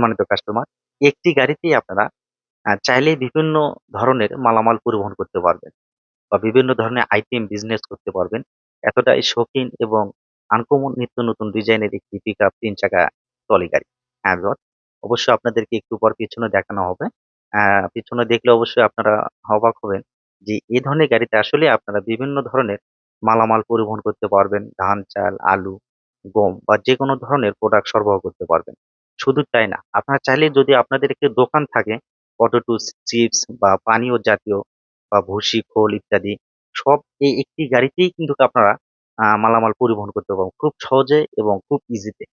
সম্মানিত কাস্টমার একটি গাড়িতেই আপনারা আহ, চাইলেই বিভিন্ন ধরনের মালামাল পরিবহন করতে পারবেন বা বিভিন্ন ধরনের আইটেম বিজনেস করতে পারবেন। এতটাই শৌখিন এবং আনকমন নিত্য নতুন ডিজাইনের একটি পিক আপ তিন চাকা ট্রলি গাড়ি। হ্যাঁ অবশ্যই আপনাদেরকে একটু পর পিছনে দেখানো হবে। পিছনে দেখলে অবশ্যই আপনারা অবাক হবেন যে এ ধরনের গাড়িতে আসলে আপনারা বিভিন্ন ধরনের মালামাল পরিবহন করতে পারবেন। ধান চাল আলু গম বা যে কোনো ধরনের প্রোডাক্ট সরবরাহ করতে পারবেন। শুধু তাই না, আপনারা চাইলে যদি আপনাদের একটি দোকান থাকে পটেটো চিপস বা পানীয় জাতীয় বা ভুসি, খোল ইত্যাদি, সব এই একটি গাড়িতেই কিন্তু আপনারা মালামাল পরিবহন করতে পারবেন। খুব সহজে এবং খুব ইজিতে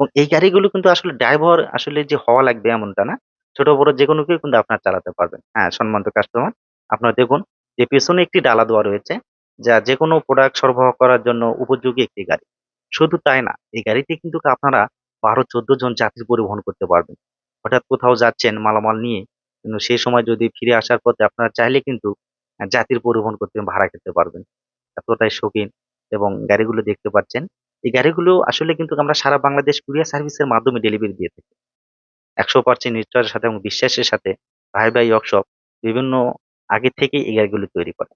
এবং এই গাড়িগুলো কিন্তু আসলে ড্রাইভার আসলে যে হওয়া লাগবে এমনটা না, ছোট, বড় যে কোনো কেউ কিন্তু আপনার চালাতে পারবেন। হ্যাঁ সম্মানিত কাস্টমার আপনারা দেখুন যে পেছনে একটি ডালা দেওয়া রয়েছে, যা যে কোনো প্রোডাক্ট সরবরাহ করার জন্য উপযোগী একটি গাড়ি। শুধু তাই না, এই গাড়িতে কিন্তু আপনারা বারো চোদ্দ জন যাত্রী পরিবহন করতে পারবেন। হঠাৎ কোথাও যাচ্ছেন মালামাল নিয়ে কিন্তু সেই সময় যদি ফিরে আসার পথে আপনারা চাইলে কিন্তু আহ, যাত্রী পরিবহন করতে ভাড়া খেতে পারবেন। এতটাই শৌখিন এবং গাড়িগুলো দেখতে পাচ্ছেন। এই গাড়িগুলো আসলে কিন্তু আমরা সারা বাংলাদেশ কুরিয়ার সার্ভিসের মাধ্যমে ডেলিভারি দিয়ে থাকি। একশো পার্সেন্ট নিশ্চয়ের সাথে এবং বিশ্বাসের সাথে ভাই ভাই ওয়ার্কশপ বিভিন্ন আগে থেকেই এই গাড়িগুলো তৈরি করে।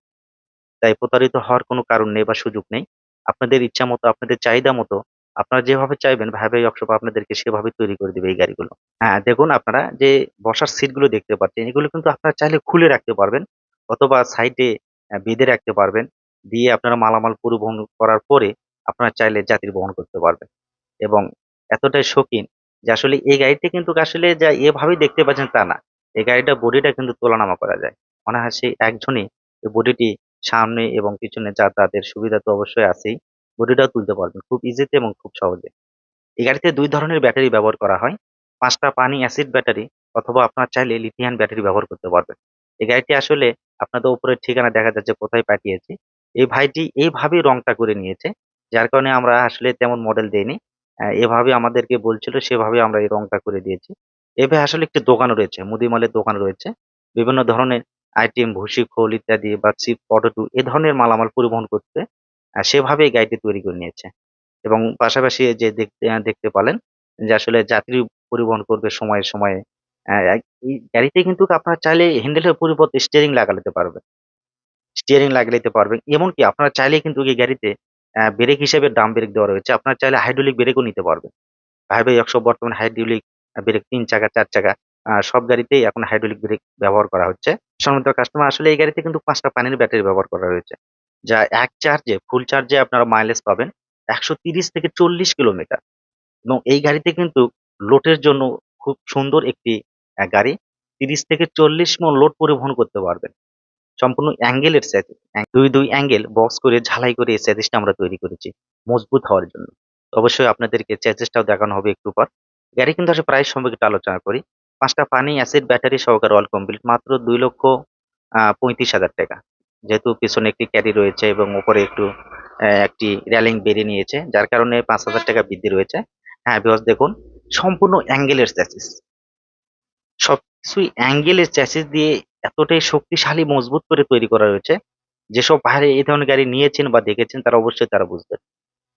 তাই প্রতারিত হওয়ার কোনো কারণ নেই বা সুযোগ নেই। আপনাদের ইচ্ছা মতো আপনাদের চাহিদা মতো আপনারা যেভাবে চাইবেন ভাই ভাই ওয়ার্কশপ আপনাদেরকে সেভাবে তৈরি করে দিবে এই গাড়িগুলো। হ্যাঁ দেখুন আপনারা যে বসার সিটগুলো দেখতে পাচ্ছেন, এগুলো কিন্তু আপনারা চাইলে খুলে রাখতে পারবেন অথবা সাইডে বেঁধে রাখতে পারবেন। দিয়ে আপনারা মালামাল পরিবহন করার পরে আপনারা চাইলে যাত্রী বহন করতে পারবেন। এবং এতটাই শৌখিন যে আসলে এই গাড়িটি কিন্তু আসলে যা এভাবেই দেখতে পাচ্ছেন তা না। এই গাড়িটা বডিটা কিন্তু তোলানামা করা যায়। সেই একজনই এই বডিটি সামনে এবং পিছনে যাতায়াতের সুবিধা তো অবশ্যই আছেই। বডিটাও তুলতে পারবেন খুব ইজিতে এবং খুব সহজে। এই গাড়িতে দুই ধরনের ব্যাটারি ব্যবহার করা হয়। পাঁচটা পানি অ্যাসিড ব্যাটারি অথবা আপনার চাইলে লিথিয়াম ব্যাটারি ব্যবহার করতে পারবেন। এই গাড়িটি আসলে আপনাদের উপরের ঠিকানা দেখা যাচ্ছে কোথায় পাঠিয়েছি। এই ভাইটি এইভাবেই রংটা করে নিয়েছে, যার কারণে আমরা আসলে তেমন মডেল দেইনি। এভাবে আমাদেরকে বলছিল, সেভাবে আমরা এই রংটা করে দিয়েছি। এভাবে আসলে একটি দোকান রয়েছে মুদিমালের দোকান রয়েছে। বিভিন্ন ধরনের আইটেম ভুসি, খোল ইত্যাদি বা চিপ পটেটো এ ধরনের মালামাল পরিবহন করতে আহ, সেভাবে এই গাড়িটি তৈরি করে নিয়েছে। এবং পাশাপাশি যে দেখতে দেখতে পালেন যে আসলে যাত্রী পরিবহন করবে সময়ে সময়ে এই গাড়িতে কিন্তু আপনারা চাইলে হ্যান্ডেলের পরিবর্তে স্টিয়ারিং লাগাতে পারবেন। স্টিয়ারিং লাগিয়ে নিতে পারবেন। এমনকি আপনারা চাইলে কিন্তু এই গাড়িতে ব্রেক হিসেবে ডাম ব্রেক দেওয়া রয়েছে। আপনারা চাইলে হাইড্রোলিক ব্রেকও নিতে পারবেন। ভাই একশো বর্তমানে হাইড্রোলিক ব্রেক তিন চাকা চার চাকা সব গাড়িতেই এখন হাইড্রোলিক ব্রেক ব্যবহার করা হচ্ছে। সম্মানিত কাস্টমার আসলে এই গাড়িতে কিন্তু পাঁচটা পানির ব্যাটারি ব্যবহার করা হয়েছে যা এক চার্জে ফুল চার্জে আপনারা মাইলেজ পাবেন একশো তিরিশ থেকে চল্লিশ কিলোমিটার এবং এই গাড়িতে কিন্তু লোডের জন্য খুব সুন্দর একটি গাড়ি। তিরিশ থেকে চল্লিশ মন লোড পরিবহন করতে পারবেন। সম্পূর্ণ অ্যাঙ্গেলের স্যাচিস দুই দুই অ্যাঙ্গেল বক্স করে, ঝালাই করে এই স্যাচিসটা আমরা তৈরি করেছি মজবুত হওয়ার জন্য। অবশ্যই আপনাদেরকে স্যাচিসটাও দেখানো হবে একটু পর। গাড়ি কিন্তু আসলে প্রাইস সম্পর্কে আলোচনা করি। পাঁচটা পানি অ্যাসিড ব্যাটারি সহকারে অল কমপ্লিট মাত্র দুই লক্ষ পঁয়ত্রিশ হাজার টাকা। যেহেতু পিছনে একটি ক্যারি রয়েছে এবং উপরে একটু একটি রেলিং বেরিয়ে নিয়েছে, যার কারণে পাঁচ হাজার টাকা বৃদ্ধি রয়েছে। হ্যাঁ বিকজ দেখুন, সম্পূর্ণ অ্যাঙ্গেলের স্যাচিস সবকিছুই অ্যাঙ্গেলের চ্যাসিস দিয়ে এতটাই শক্তিশালী, মজবুত করে তৈরি করা রয়েছে। যেসব বাইরে এই ধরনের গাড়ি নিয়েছেন বা দেখেছেন, তারা অবশ্যই তারা বুঝবেন।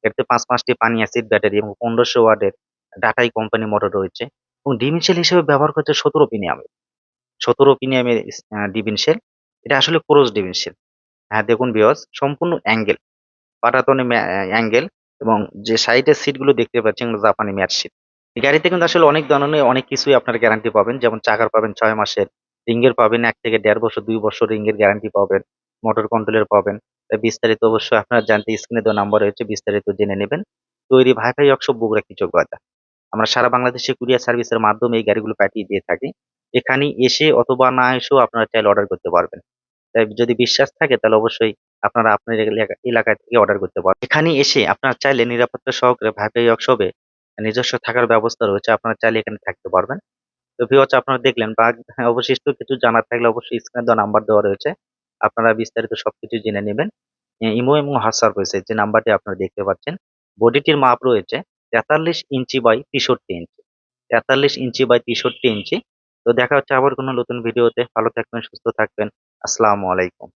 এতে পাঁচ পাঁচটি পানি অ্যাসিড ব্যাটারি এবং পনেরোশো ওয়ার্ডের ডাটাই কোম্পানি মোটর রয়েছে। এবং ডিমিনশেল হিসেবে ব্যবহার করছে সতেরো পিনিয়ামের সতেরো পিনিয়ামের ডিভিনশেল এটা আসলে ক্রোজ ডিভিনশেল হ্যাঁ দেখুন বিয়স সম্পূর্ণ অ্যাঙ্গেল পাটাতনে অ্যাঙ্গেল এবং যে সাইডের সিটগুলো দেখতে পাচ্ছেন জাপানি ম্যাট সিট এই গাড়িতে কিন্তু আসলে অনেক ধরনের অনেক কিছুই আপনার গ্যারান্টি পাবেন, যেমন চাকার পাবেন ছয় মাসের রিঙ্গের পাবেন এক থেকে দেড় বছর, দুই বছর রিঙ্গের গ্যারান্টি পাবেন মোটর কন্ট্রোলের পাবেন। বিস্তারিত অবশ্যই আপনার জানতে স্ক্রিনে দেওয়া নাম্বার রয়েছে, বিস্তারিত জেনে নেবেন। তৈরি ভাই ভাই অক্সব বগুড়া কৃতজ্ঞতা আমরা সারা বাংলাদেশে কুরিয়ার সার্ভিসের মাধ্যমে এই গাড়িগুলো পাঠিয়ে দিয়ে থাকি। এখানে এসে অথবা না এসেও আপনারা চাইলে অর্ডার করতে পারবেন। তাই যদি বিশ্বাস থাকে তাহলে অবশ্যই আপনারা আপনার এলাকা থেকে অর্ডার করতে পারেন এখানে এসে আপনারা চাইলে নিরাপত্তা সহকারে ভাই ভাই ওয়ার্কশপে নিজস্ব থাকার ব্যবস্থা রয়েছে, আপনারা চাইলে এখানে থাকতে পারবেন। তো ভিউয়ার্স আপনারা দেখলেন বা অবশিষ্ট কিছু জানার থাকলে অবশ্যই স্ক্রিনে দেওয়া নাম্বার দেওয়া রয়েছে। আপনারা বিস্তারিত সবকিছু জেনে নেবেন। ইমো এবং হোয়াটসঅ্যাপ রয়েছে, যে নাম্বারটি আপনারা দেখতে পাচ্ছেন। বডিটির মাপ রয়েছে তেতাল্লিশ ইঞ্চি বাই তেষট্টি ইঞ্চি। তেতাল্লিশ ইঞ্চি বাই তেষট্টি ইঞ্চি। তো দেখা হচ্ছে আবার কোনো নতুন ভিডিওতে। ভালো থাকবেন, সুস্থ থাকবেন। আসসালামু আলাইকুম।